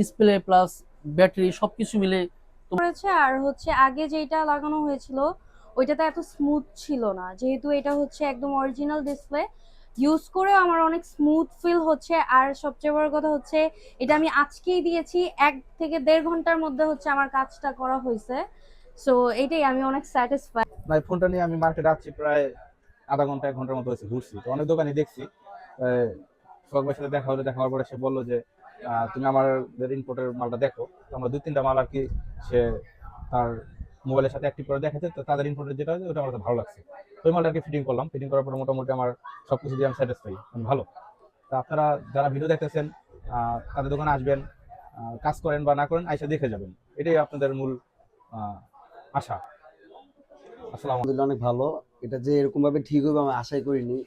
Display plus battery সবকিছু মিলে করেছে আর হচ্ছে আগে যেটা লাগানো হয়েছিল ওইটাতে এত স্মুথ ছিল না। যেহেতু এটা হচ্ছে একদম অরিজিনাল ডিসপ্লে ইউজ করে আমার অনেক স্মুথ ফিল হচ্ছে। আর সবচেয়ে বড় কথা হচ্ছে এটা আমি আজকেই দিয়েছি এক থেকে দেড় ঘণ্টার মধ্যে হচ্ছে আমার কাজটা করা হয়েছে। সো এটাই আমি অনেক স্যাটিসফাই ভাই ফোনটা নিয়ে আমি মার্কেটে আসছি প্রায় আধা ঘণ্টা এক ঘণ্টার মতো হয়েছে ঘুরছি। তো অনেক দোকানে দেখছি। ভাইয়ের সাথে দেখা হলো দেখা হওয়ার পরে সে বলল যে আহ, তুমি আমাদের ইনপোর্টের মালটা দেখো আমরা দুই, তিনটা মাল আর কি সে তার মোবাইলের সাথে অ্যাক্টিভ করে দেখাচ্ছে, তো তাদের ইনপোর্টের যেটা হয়েছে ওটা আমার ভালো লাগছে। ওই মালটা আর কি ফিটিং করলাম ফিটিং করার পর মোটামুটি আমার সব কিছু দিয়ে আমি স্যাটিসফাই ভালো। তো আপনারা যারা ভিডিও দেখতেছেন তাদের দোকানে আসবেন কাজ করেন বা না করেন, আইসা দেখে যাবেন। এটাই আপনাদের মূল আশা। আসসালাম অনেক ভালো। এটা যে এরকম ভাবে ঠিক হবে আমি আশাই করিনি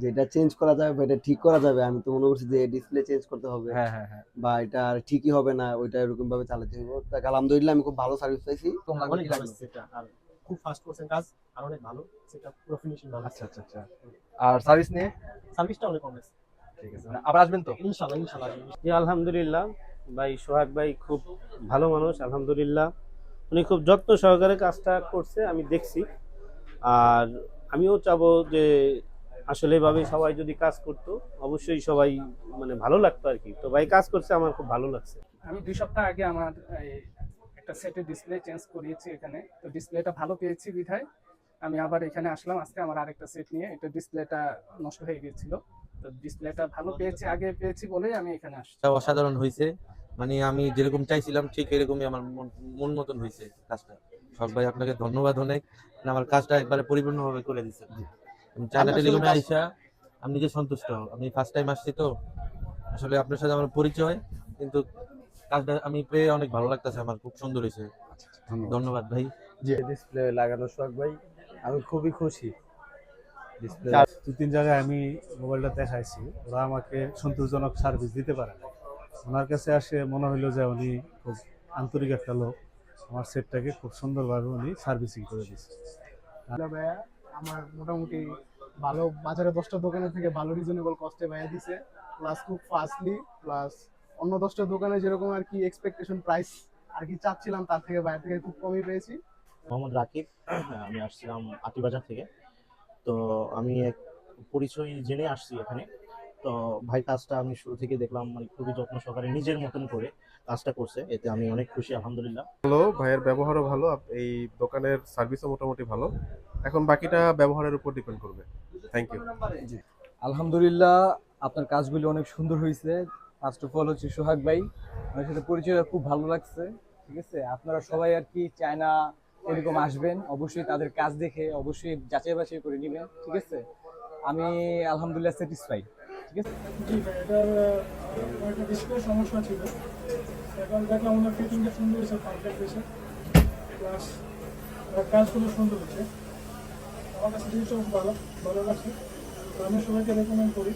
যে এটা চেঞ্জ করা যাবে বা এটা ঠিক করা যাবে আমি তো মনে করছি যে ডিসপ্লে চেঞ্জ করতে হবে হ্যাঁ হ্যাঁ হ্যাঁ। বা এটা আর ঠিকই হবে না ওইটা এরকম ভাবে চালাতে হবে তাই আলহামদুলিল্লাহ আমি খুব ভালো সার্ভিস পাইছি। তোমরা অনেক ভালো। সেটা আর খুব ফাস্ট করছেন কাজ আর অনেক ভালো। সেটা পুরো ফিনিশিং ভালো। আচ্ছা আচ্ছা আচ্ছা। আর সার্ভিস নিয়ে? সার্ভিসটা অনেক কম ঠিক আছে। আবার আসবেন তো? ইনশাআল্লাহ ইনশাআল্লাহ জি আলহামদুলিল্লাহ। ভাই সোহাগ ভাই খুব ভালো মানুষ আলহামদুলিল্লাহ। উনি খুব যত্ন সহকারে কাজটা করছে আমি দেখছি। আর আমিও চাবো যে আসলে এভাবে সবাই যদি কাজ করতো অবশ্যই সবাই মানে ভালো লাগতো আর কি। তো ভাই কাজ করছে আমার খুব ভালো লাগছে। আমি দুই সপ্তাহ আগে আমার এই, একটা সেটের ডিসপ্লে চেঞ্জ করিয়েছি এখানে। তো ডিসপ্লেটা ভালো পেয়েছি বিধায়। আমি আবার এখানে আসলাম আজকে আমার আরেকটা সেট নিয়ে। এটা ডিসপ্লেটা নষ্ট হয়ে গিয়েছিল। তো ডিসপ্লেটা ভালো পেয়েছি আগে পেয়েছি বলেই আমি এখানে আসছি। অসাধারণ হয়েছে মানে আমি যেরকম চাইছিলাম ঠিক এরকমই আমার মন- মন মতন হয়েছে কাজটা। সব ভাই আপনাকে ধন্যবাদ অনেক। আমার কাজটা একবারে পরিপূর্ণভাবে করে চায়না টেলিকমে আইসা আমি নিজে সন্তুষ্ট আমি ফার্স্ট টাইম আসছি তো। আসলে আপনার সাথে আমার পরিচয় কিন্তু কাজটা আমি পেয়ে অনেক ভালো লাগতেছে আমার খুব সুন্দর হয়েছে। ধন্যবাদ। ভাই। যে ডিসপ্লে লাগানো শখ ভাই আমি খুবই খুশি। ডিসপ্লে দু তিন জায়গায় আমি মোবাইলটা দেখাইছি ওরা আমাকে সন্তোষজনক সার্ভিস দিতে পারে না ওনার কাছে আসে মনে হলো যে উনি খুব আন্তরিক একটা লোক। আমার সেটটাকে খুব সুন্দরভাবে উনি সার্ভিসিং করে দিচ্ছে ভাইয়া আমার মোটামুটি ভালো বাজারে দশটা দোকানের থেকে ভালো রিজনেবল কস্টে ভাইয়া দিছে। প্লাস খুব ফাস্টলি প্লাস অন্য দশটা দোকানে যেরকম আর কি এক্সপেকটেশন প্রাইস আর কি চাচ্ছিলাম তার থেকে বাইরে থেকে খুব কমই পেয়েছি। মোহাম্মদ রাকিব আমি আসছিলাম আতিবাজার থেকে। তো আমি এক পরিচয় জেনে আসছি এখানে। তো ভাই কাজটা আমি শুরু থেকে দেখলাম মানে খুবই যত্ন সহকারে নিজের মতন করে কাজটা করছে এতে আমি অনেক খুশি আলহামদুলিল্লাহ। ভালো ভাইয়ের ব্যবহারও ভালো এই দোকানের সার্ভিসও মোটামুটি ভালো। এখন বাকিটা ব্যবহারের উপর ডিপেন্ড করবে। থ্যাংক ইউ আলহামদুলিল্লাহ আপনার কাজগুলি অনেক সুন্দর হয়েছে ফার্স্ট অফ অল হচ্ছে সোহাগ ভাই আমার সাথে পরিচয় খুব ভালো লাগছে ঠিক আছে? আপনারা সবাই আর কি চায়না এরকম আসবেন অবশ্যই তাদের কাজ দেখে অবশ্যই যাচাই বাছাই করে নেবেন ঠিক আছে? আমি আলহামদুলিল্লাহ স্যাটিসফাই ঠিক আছে? জি ভাই এটার একটা ডিসপ্লে সমস্যা ছিল। এখন দেখলাম ওনার ফিটিংটা সুন্দর হয়েছে পারফেক্ট হয়েছে। প্লাস কাজগুলো সুন্দর হচ্ছে। আমার কাছে জিনিসটা খুব ভালো ভালো লাগছে। তো আমি সবাইকে রেকমেন্ড করি।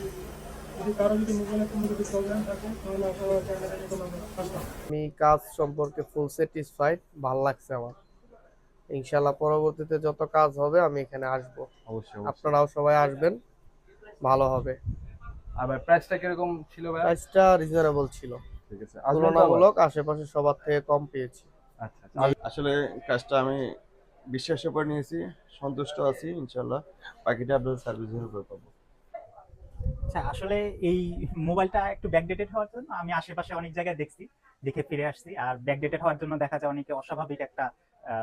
আমি কাজ সম্পর্কে ফুল স্যাটিসফাইড ভালো লাগছে আমার। ইনশাল্লাহ পরবর্তীতে যত কাজ হবে আমি এখানে আসব। অবশ্যই। আপনারাও সবাই আসবেন ভালো হবে। আর ভাই প্রাইসটা কীরকম ছিল ভাই? প্রাইসটা রিজনেবল ছিল। ঠিক আছে? তুলনামূলক আশেপাশে সবার থেকে কম পেয়েছি। আচ্ছা আচ্ছা আসলে কাজটা আমি বিশ্বাসের উপর নিয়েছি সন্তুষ্ট আছি ইনশাল্লাহ বাকিটা আপনাদের সার্ভিসের উপর পাবো। আচ্ছা আসলে এই মোবাইলটা একটু ব্যাকডেটেড হওয়ার জন্য আমি আশেপাশে অনেক জায়গায় দেখছি দেখে ফিরে আসছি। আর ব্যাকডেটেড হওয়ার জন্য দেখা যায় অনেকে অস্বাভাবিক একটা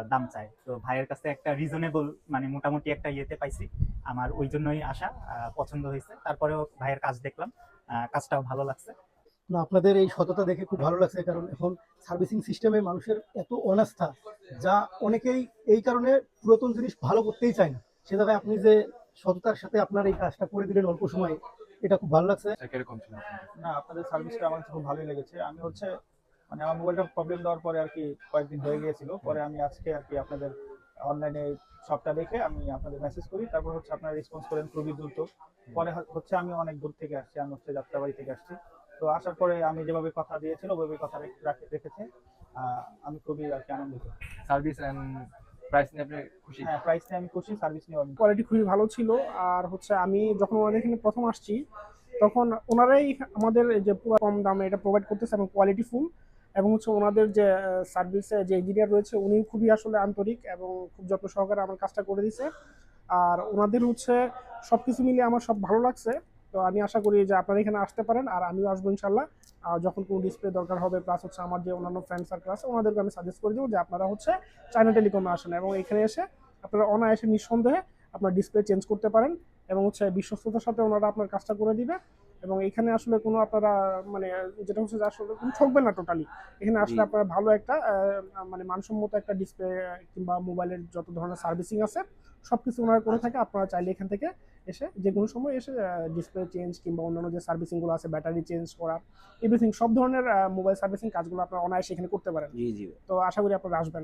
দাম চায় তো ভাইয়ের কাছে একটা রিজনেবল মানে মোটামুটি একটা ইয়েতে পাইছি। আমার ওই জন্যই আসা পছন্দ হয়েছে। তারপরেও ভাইয়ের কাজ দেখলাম আহ, কাজটাও ভালো লাগছে। না আপনাদের এই সততা দেখে খুব ভালো লাগছে কারণ এখন সার্ভিসিং সিস্টেমে মানুষের এত অনাস্থা যা অনেকেই এই কারণে পুরাতন জিনিস ভালো করতেই চায় না। সে জায়গায় আপনি যে সততার সাথে আপনার এই কাজটা করে দিলেন অল্প সময়ে এটা খুব ভালো লাগছে? না আপনাদের সার্ভিসটা আমার খুব ভালোই লেগেছে। আমি হচ্ছে মানে আমার মোবাইলটা প্রবলেম দেওয়ার পরে আর কি কয়েকদিন হয়ে গিয়েছিল। পরে আমি আজকে আর কি আপনাদের অনলাইনে শপটা দেখে আমি আপনাদের মেসেজ করি। তারপর হচ্ছে আপনারা রেসপন্স করেন খুবই দ্রুত। পরে হচ্ছে আমি অনেক দূর থেকে আসছি আমি হচ্ছে যাত্রাবাড়ি থেকে আসছি। তো আসার পরে আমি যেভাবে কথা দিয়েছিল ওইভাবে কথা রেখেছে। আমি খুবই আর কি আনন্দিত। সার্ভিস এন্ড প্রাইস নিয়ে আপনি খুশি? হ্যাঁ প্রাইস নিয়ে আমি খুশি সার্ভিস নিয়ে আমি কোয়ালিটি খুবই ভালো ছিল। আর হচ্ছে আমি যখন ওনাদের এখানে প্রথম আসছি তখন ওনারাই আমাদের যে পুরো কম দামে এটা প্রোভাইড করতেছে এবং কোয়ালিটি ফুল এবং হচ্ছে ওনাদের যে সার্ভিসে যে ইঞ্জিনিয়ার রয়েছে, উনি খুবই আসলে আন্তরিক এবং খুব যত্ন সহকারে আমার কাজটা করে দিছে। আর ওনাদের হচ্ছে সব কিছু মিলিয়ে আমার সব ভালো লাগছে। তো আমি আশা করি যে আপনারা এখানে আসতে পারেন, আর আমিও আসব ইনশাল্লাহ যখন কোনো ডিসপ্লে দরকার হবে প্লাস হচ্ছে আমার যে অন্যান্য ফ্রেন্ড সার্কেল আছে ওনাদেরকে আমি সাজেস্ট করে দেবো যে আপনারা হচ্ছে চায়না টেলিকমে আসেন এবং এখানে এসে আপনারা অনায়াসে নিঃসন্দেহে আপনার ডিসপ্লে চেঞ্জ করতে পারেন এবং হচ্ছে বিশ্বস্ততার সাথে ওনারা আপনার কাজটা করে দিবে। এবং এখানে আসলে কোনো আপনারা মানে যেটা হচ্ছে আসলে কোনো ঠকবেন না টোটালি এখানে আসলে। আপনারা ভালো একটা মানে মানসম্মত একটা ডিসপ্লে কিংবা মোবাইলের যত ধরনের সার্ভিসিং আছে সব কিছু ওনারা করে থাকে। আপনারা চাইলে এখান থেকে এসে যে কোনো সময় এসে ডিসপ্লে চেঞ্জ কিংবা অন্যান্য যে সার্ভিসিংগুলো আছে ব্যাটারি চেঞ্জ করা এভরিথিং সব ধরনের মোবাইল সার্ভিসিং কাজগুলো আপনারা অনায়াসে এখানে করতে পারেন। জি জি তো আশা করি আপনারা আসবেন।